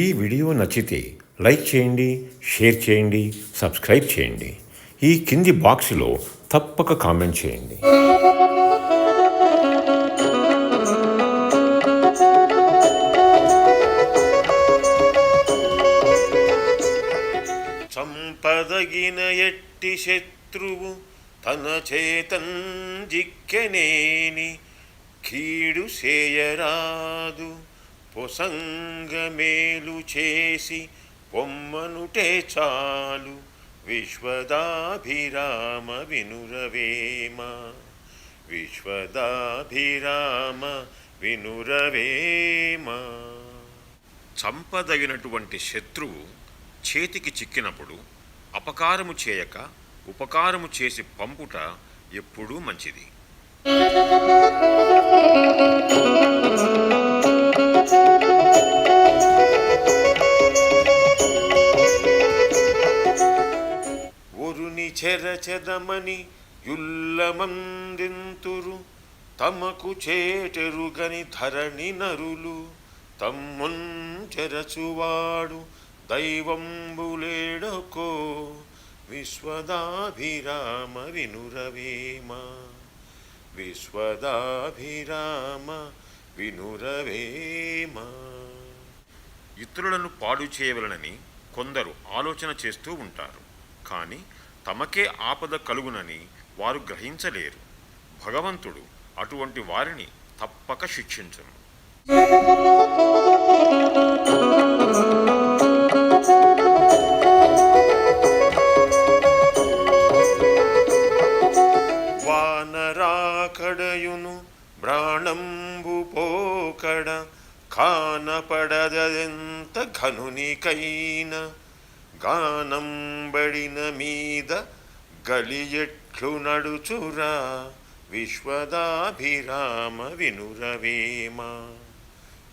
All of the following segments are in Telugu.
ఈ వీడియో నచ్చితే లైక్ చేయండి షేర్ చేయండి సబ్స్క్రైబ్ చేయండి. ఈ కింది బాక్స్లో తప్పక కామెంట్ చేయండి. సంపదగిన ఎట్టి శత్రువు తన చేతన్ జిక్కెనేని కీడు చేయరాదు పొసంగమేలు చేసి పొమ్మనుటే చాలు విశ్వదాభిరామ వినురవేమ. విశ్వదాభిరామ వినురవేమ. చంపదగినటువంటి శత్రువు చేతికి చిక్కినప్పుడు అపకారము చేయక ఉపకారము చేసి పంపుట ఎప్పుడూ మంచిది. చెరచెదమని యుల్లమందింతురు. తమకు చేటెరుగని ధరణి నరులు. తమ్మున్ చెరచువాడు దైవంబులేడకో. విశ్వదాభిరామ వినురవేమ. విశ్వదాభిరామ వినురవేమ. ఇతరులను పాడు చేయవలనని కొందరు ఆలోచన చేస్తూ ఉంటారు. కానీ తమకే ఆపద కలుగునని వారు గ్రహించలేరు. భగవంతుడు అటువంటి వారిని తప్పక శిక్షించను. వానరాకడయును ప్రాణంబు పోకడ కానపడదెంత ఘనునికైన గానంబడిన మీద గలియట్లు నడుచురా విశ్వదాభిరామ వినురవేమ.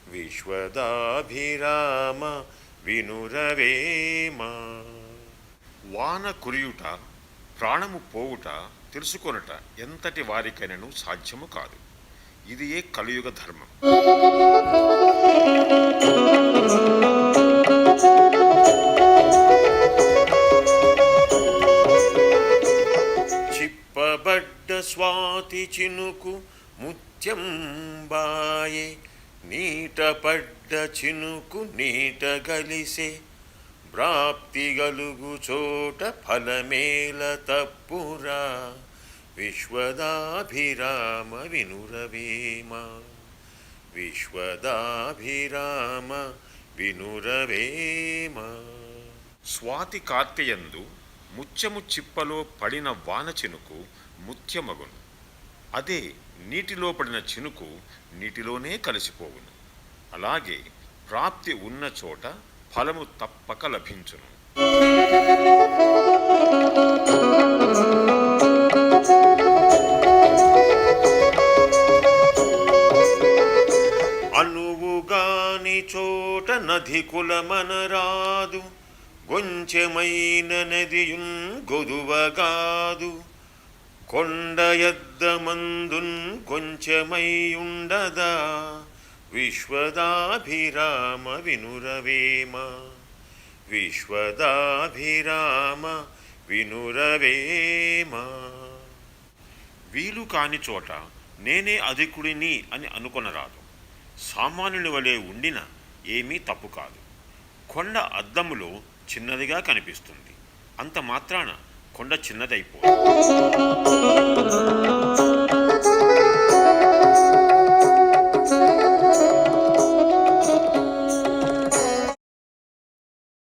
విశ్వదాభిరామ వినురవేమ. వాన కురియుట ప్రాణము పోవుట తెలుసుకొనుట ఎంతటి వారికైనను సాధ్యము కాదు. ఇది ఏ కలియుగ ధర్మం. స్వాతి చినుకు ముత్యంబాయే నీట పడ్డ చినుకు నీట గలిసే. ప్రాప్తి గలుగు చోట ఫలమేల తప్పురా విశ్వదాభిరామ వినురవేమ. విశ్వదాభిరామ వినురవేమ. స్వాతి కార్తెయందు ముత్యము చిప్పలో పడిన వాన చినుకు ముత్యమగును. అదే నీటిలో పడిన చినుకు నీటిలోనే కలిసిపోవును. అలాగే ప్రాప్తి ఉన్న చోట ఫలము తప్పక లభించును. అనువుగాని చోట నది కులమనరాదు గొంచెమైన నదియున్ గొదువగాదు. కొండయద్దమందున్ కొంచెమైయుండదా? విశ్వదాభిరామ వినురవేమ. విశ్వదాభిరామ వినురవేమ. వీలు కాని చోట నేనే అధికుడిని అని అనుకొనరాదు. సామాన్యుని వలె ఉండిన ఏమీ తప్పు కాదు. కొండ అద్దములో చిన్నదిగా కనిపిస్తుంది. అంత మాత్రాన కొండ చిన్నదైపోదు